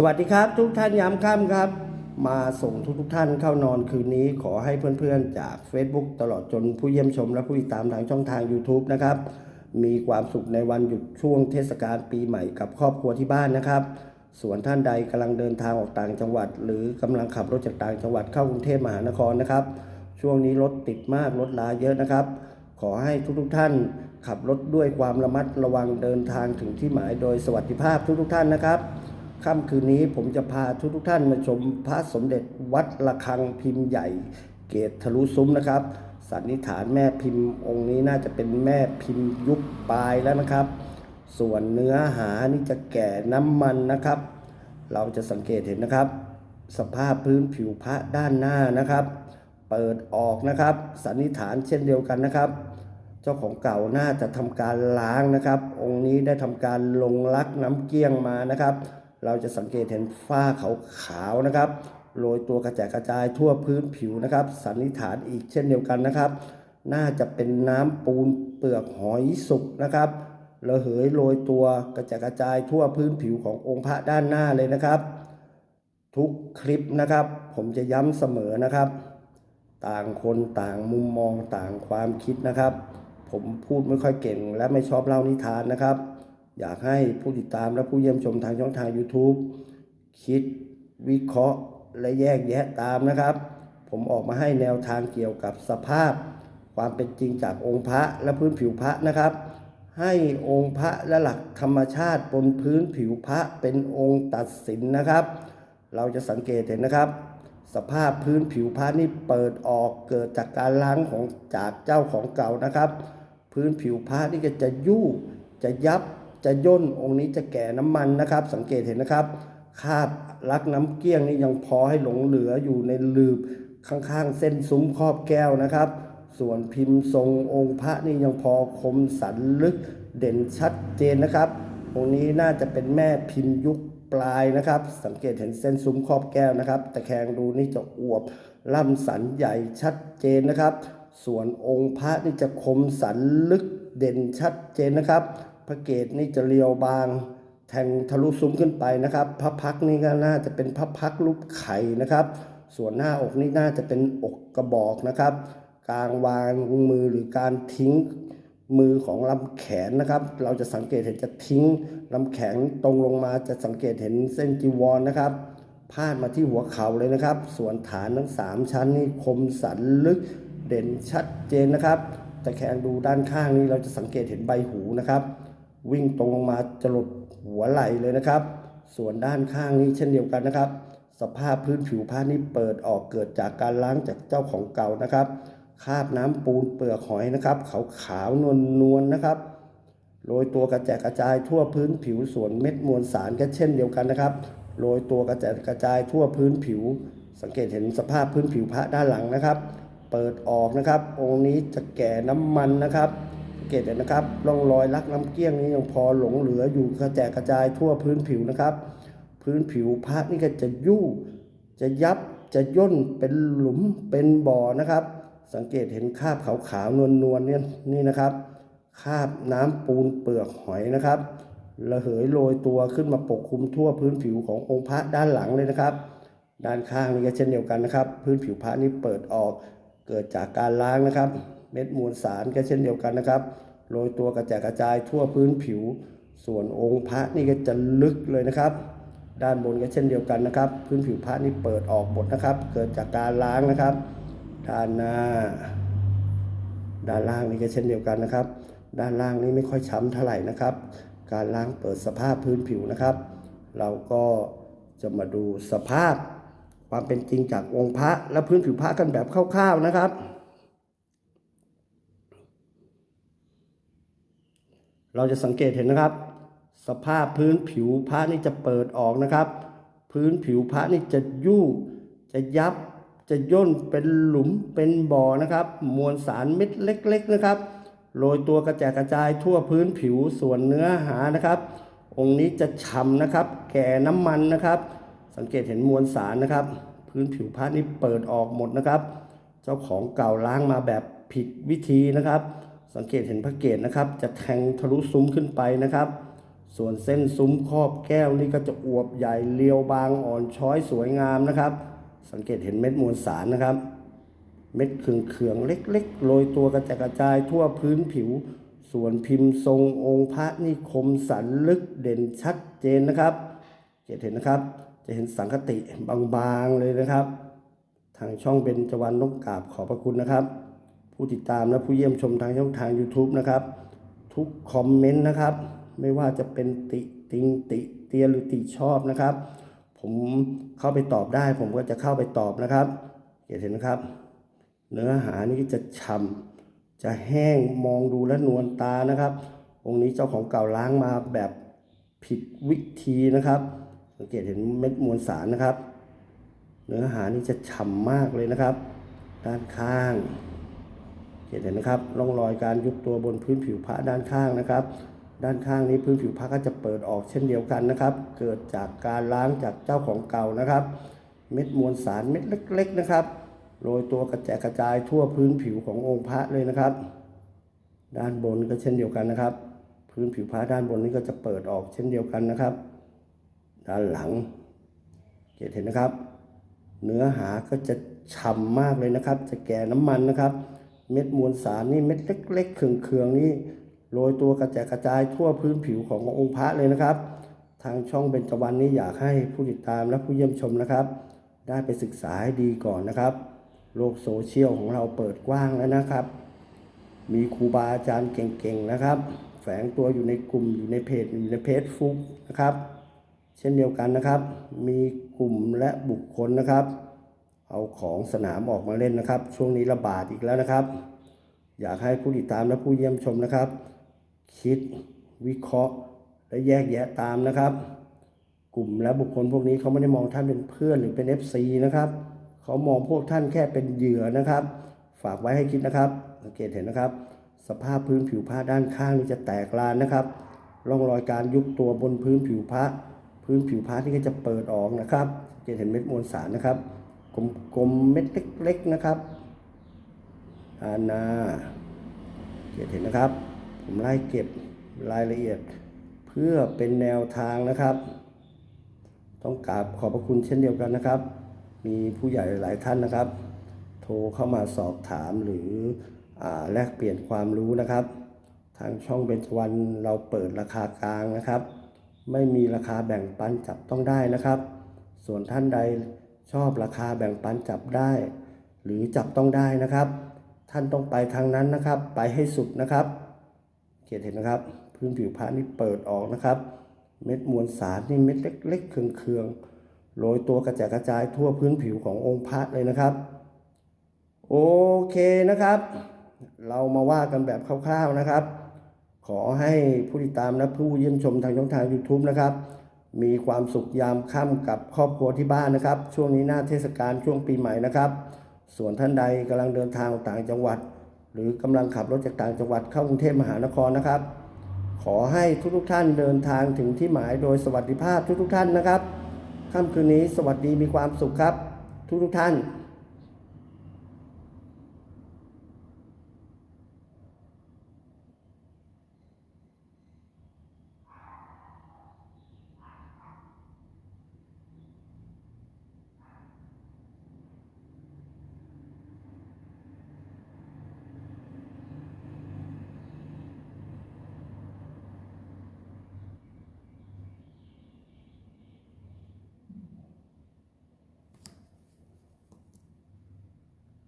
สวัสดีครับ ทุกท่านยามค่ำครับ มาส่งทุกทุกท่านเข้านอนคืนนี้ ขอให้เพื่อนๆ จาก Facebook ตลอดจนผู้เยี่ยมชมและผู้ติดตามทางช่องทาง YouTube นะครับ มีความสุขในวันหยุดช่วงเทศกาลปีใหม่กับครอบครัวที่บ้านนะครับ ส่วนท่านใดกำลังเดินทางออกต่างจังหวัด หรือกำลังขับรถจากต่างจังหวัดเข้ากรุงเทพมหานครนะครับ ช่วงนี้รถติดมากรถลาเยอะนะครับ ขอให้ทุกๆท่านขับรถด้วยความระมัดระวังเดินทางถึงที่หมายโดยสวัสดิภาพทุกๆท่านนะครับ ค่ำคืนนี้ผมจะพาทุกทุกท่านมาชมพระสมเด็จวัดระฆังพิมพ์ใหญ่ เกตทะลุซุ้มนะครับ สันนิษฐานแม่พิมพ์องค์นี้น่าจะเป็นแม่พิมพ์ยุคปลายแล้วนะครับ ส่วนเนื้อหานี่จะแก่น้ำมันนะครับ เราจะสังเกตเห็นนะครับ สภาพพื้นผิวพระด้านหน้านะครับ เปิดออกนะครับ สันนิษฐานเช่นเดียวกันนะครับ เจ้าของเก่าน่าจะทำการล้างนะครับ องค์นี้ได้ทำการลงลักน้ำเกลี้ยงมานะครับ เราจะสังเกตเห็นฝ้าขาวขาวๆนะครับโรยตัวกระจายกระจายทั่วพื้นผิวนะครับ สันนิษฐานอีกเช่นเดียวกันนะครับ น่าจะเป็นน้ำปูนเปลือกหอยสุกนะครับระเหยโรยตัวกระจายกระจายทั่วพื้นผิวขององค์พระด้านหน้าเลยนะครับ ทุกคลิปนะครับ ผมจะย้ำเสมอนะครับ ต่างคนต่างมุมมองต่างความคิดนะครับ ผมพูดไม่ค่อยเก่งและไม่ชอบเล่านิทานนะครับ อยากให้ผู้ติดตามและผู้เยี่ยมชมทางช่องทาง YouTube คิดวิเคราะห์และแยกแยะตามนะครับ ผมออกมาให้แนวทางเกี่ยวกับสภาพ ความเป็นจริงจากองค์พระและพื้นผิวพระนะครับ ให้องค์พระและหลักธรรมชาติบนพื้นผิวพระเป็นองค์ตัดสินนะครับ เราจะสังเกตเห็นนะครับ สภาพพื้นผิวพระนี่เปิดออกเกิดจากการล้างของจากเจ้าของเก่านะครับ พื้นผิวพระนี่ก็จะยู่จะยับ จะย่นองค์นี้จะแก่น้ำมันนะครับ สังเกตเห็นนะครับ คาบลักน้ำเกลี้ยงนี่ยังพอให้หลงเหลืออยู่ในลืบข้างๆ เส้นซุ้มครอบแก้วนะครับ ส่วนพิมพ์ทรงองค์พระนี่ยังพอคมสันลึกเด่นชัดเจนนะครับองค์นี้น่าจะเป็นแม่พิมพ์ยุคปลายนะครับ สังเกตเห็นเส้นซุ้มครอบแก้วนะครับตะแคงดูนี่จะอวบล่ำสันใหญ่ชัดเจนนะครับ ส่วนองค์พระนี่จะคมสันลึกเด่นชัดเจนนะครับ พระเกศนี่จะเรียวบาง แทงทะลุซุ้มขึ้นไปนะครับ พระพักนี่ก็น่าจะเป็นพระพักรูปไข่นะครับ ส่วนหน้าอกนี่น่าจะเป็นอกกระบอกนะครับ กลางวางมือหรือการทิ้งมือของลำแขนนะครับ เราจะสังเกตเห็นจะทิ้งลำแขนตรงลงมาจะสังเกตเห็นเส้นจีวรนะครับพาดมาที่หัวเข่าเลยนะครับ ส่วนฐานทั้ง 3 ชั้นนี่คมสันลึกเด่นชัดเจนนะครับตะแคงดูด้านข้างนี้เราจะสังเกตเห็นใบหูนะครับ วิ่งตรงลงมาจะหลุดหัวไหล่เลยนะครับ ส่วนด้านข้างนี้เช่นเดียวกันนะครับ สภาพพื้นผิวผ้านี่เปิดออกเกิดจากการล้างจากเจ้าของเก่านะครับคาบน้ำปูนเปลือกหอยนะครับ ขาวขาวนวลนวลๆนะครับโรยตัวกระจายกระจายทั่วพื้นผิวส่วนเม็ดมวลสารก็เช่นเดียวกันนะครับโรยตัวกระจายกระจายทั่วพื้นผิว สังเกตเห็นสภาพพื้นผิวพระด้านหลังนะครับ เปิดออกนะครับ องค์นี้จะแก่น้ำมันนะครับ เกตเห็นนะครับร่องรอยลักน้ำเกี้ยงนี้ยังพอหลงเหลืออยู่กระจายกระจายทั่วพื้นผิวนะครับ พื้นผิวพระนี่ก็จะยู่จะยับจะย่นเป็นหลุมเป็นบ่อนะครับ สังเกตเห็นคราบขาวๆนวลๆเนี่ยนี่นะครับคราบน้ำปูนเปลือกหอยนะครับระเหยโรยตัวขึ้นมาปกคลุมทั่วพื้นผิวขององค์พระด้านหลังเลยนะครับ ด้านข้างนี่ก็เช่นเดียวกันนะครับ พื้นผิวพระนี่เปิดออกเกิดจากการล้างนะครับ เม็ดมวลสารก็เช่นเดียวกันนะครับโรยตัวกระจายกระจายทั่วพื้นผิว ส่วนองค์พระนี่ก็จะลึกเลยนะครับ ด้านบนก็เช่นเดียวกันนะครับ พื้นผิวพระนี่เปิดออกหมดนะครับ เกิดจากการล้างนะครับ ด้านหน้า ด้านล่างนี่ก็เช่นเดียวกันนะครับ ด้านล่างนี่ไม่ค่อยช้ำเท่าไหร่นะครับ การล้างเปิดสภาพพื้นผิวนะครับ เราก็จะมาดูสภาพความเป็นจริงจากองค์พระและพื้นผิวพระกันแบบคร่าวๆนะครับ เราจะสังเกตเห็นนะครับ สภาพพื้นผิวพระนี่จะเปิดออกนะครับ พื้นผิวพระนี่จะยู่จะยับจะย่นเป็นหลุมเป็นบ่อนะครับ มวลสารเม็ดเล็ก ๆนะครับโรยตัวกระจายกระจายทั่วพื้นผิวส่วนเนื้อหานะครับ องค์นี้จะฉ่ำนะครับ แก่น้ำมันนะครับ สังเกตเห็นมวลสารนะครับ พื้นผิวพระนี่เปิดออกหมดนะครับ เจ้าของเก่าล้างมาแบบผิดวิธีนะครับ สังเกตเห็นพระเกศนะครับ จะแทงทะลุซุ้มขึ้นไปนะครับ ส่วนเส้นซุ้มครอบแก้วนี่ก็จะอวบใหญ่เรียวบางอ่อนช้อยสวยงามนะครับ สังเกตเห็นเม็ดมวลสารนะครับ เม็ดเขืองๆเล็กๆโรยตัวกระจายกระจายทั่วพื้นผิว ส่วนพิมพ์ทรงองค์พระนี่คมสันลึกเด่นชัดเจนนะครับจะเห็นนะครับ จะเห็นสังคติบางๆเลยนะครับ ทางช่องเบญจวรรณนกกาบขอบพระคุณนะครับ ผู้ติดตามและผู้เยี่ยมชมทางช่องทาง YouTube นะครับ ทุกคอมเมนต์นะครับ ไม่ว่าจะเป็นติติงติเตียนหรือติชอบนะครับ ผมเข้าไปตอบได้ ผมก็จะเข้าไปตอบนะครับเห็นนะครับ เนื้อหานี่จะฉ่ำจะแห้งมองดูและนวลตานะครับองค์นี้เจ้าของเก่าล้างมาแบบผิดวิธีนะครับสังเกตเห็นเม็ดมวลสารนะครับ เนื้อหานี่จะฉ่ำมากเลยนะครับ ด้านข้าง เห็นนะครับร่องรอยการยุบตัวบนพื้นผิวพระด้านข้างนะครับ ด้านข้างนี้พื้นผิวพระก็จะเปิดออกเช่นเดียวกันนะครับ เกิดจากการล้างจากเจ้าของเก่านะครับ เม็ดมวลสารเม็ดเล็ก ๆนะครับโรยตัวกระจายกระจายทั่วพื้นผิวขององค์พระเลยนะครับ ด้านบนก็เช่นเดียวกันนะครับ พื้นผิวพระด้านบนนี้ก็จะเปิดออกเช่นเดียวกันนะครับ ด้านหลังเห็นนะครับ เนื้อหาก็จะฉ่ำมากเลยนะครับ จะแก่น้ำมันนะครับ เม็ดมวลสารนี่เม็ดเล็กๆเคืองๆนี่โรยตัวกระจายกระจายทั่วพื้นผิวขององค์พระเลยนะครับ ทางช่องเบญจวรรณนี้อยากให้ผู้ติดตามและผู้เยี่ยมชมนะครับ ได้ไปศึกษาให้ดีก่อนนะครับ โลกโซเชียลของเราเปิดกว้างแล้วนะครับ มีครูบาอาจารย์เก่งๆนะครับ แฝงตัวอยู่ในกลุ่มอยู่ในเพจอยู่ในเพจฟุกนะครับ เช่นเดียวกันนะครับ มีกลุ่มและบุคคลนะครับ เอาของสนามออกมาเล่นนะครับ ช่วงนี้ระบาดอีกแล้วนะครับ อยากให้ผู้ติดตามและผู้เยี่ยมชมนะครับ คิดวิเคราะห์และแยกแยะตามนะครับ กลุ่มและบุคคลพวกนี้เขาไม่ได้มองท่านเป็นเพื่อนหรือเป็น FC นะครับเขามองพวกท่านแค่เป็นเหยื่อนะครับ ฝากไว้ให้คิดนะครับสังเกตเห็นนะครับ สภาพพื้นผิวผ้าด้านข้างนี่จะแตกลานนะครับร่องรอยการยุบตัวบนพื้นผิวผ้าพื้นผิวผ้าที่ก็จะเปิดออกนะครับสังเกตเห็นเม็ดมวลสารนะครับ กลมๆเม็ดเล็กๆนะครับอานาเกตเห็นนะครับ ผมไล่เก็บรายละเอียด เพื่อเป็นแนวทางนะครับ ต้องกราบขอบพระคุณเช่นเดียวกันนะครับ มีผู้ใหญ่หลายท่านนะครับ โทรเข้ามาสอบถามหรืออแลกเปลี่ยนความรู้นะครับ ทางช่องเบญจวรรณเราเปิดราคากลางนะครับ ไม่มีราคาแบ่งปันจับต้องได้นะครับ ส่วนท่านใด ชอบราคาแบ่งปันจับได้ หรือจับต้องได้นะครับ ท่านต้องไปทางนั้นนะครับ ไปให้สุดนะครับเขียนเห็นนะครับ พื้นผิวพระนี่เปิดออกนะครับ เม็ดมวลสารนี่เม็ดเล็กๆเคืองๆโรยตัวกระจายกระจายทั่วพื้นผิวขององค์พระเลยนะครับ โอเคนะครับ เรามาว่ากันแบบคร่าวๆนะครับ ขอให้ผู้ติดตามและผู้เยี่ยมชมทางช่องทาง YouTube นะครับ มีความสุขยามค่ำกับครอบครัวที่บ้านนะครับ ช่วงนี้หน้าเทศกาลช่วงปีใหม่นะครับ ส่วนท่านใดกำลังเดินทางต่างจังหวัด หรือกำลังขับรถจากต่างจังหวัดเข้ากรุงเทพมหานครนะครับ ขอให้ทุกๆท่านเดินทางถึงที่หมายโดยสวัสดิภาพทุกๆท่านนะครับค่ำคืนนี้สวัสดีมีความสุขครับ ทุกๆท่าน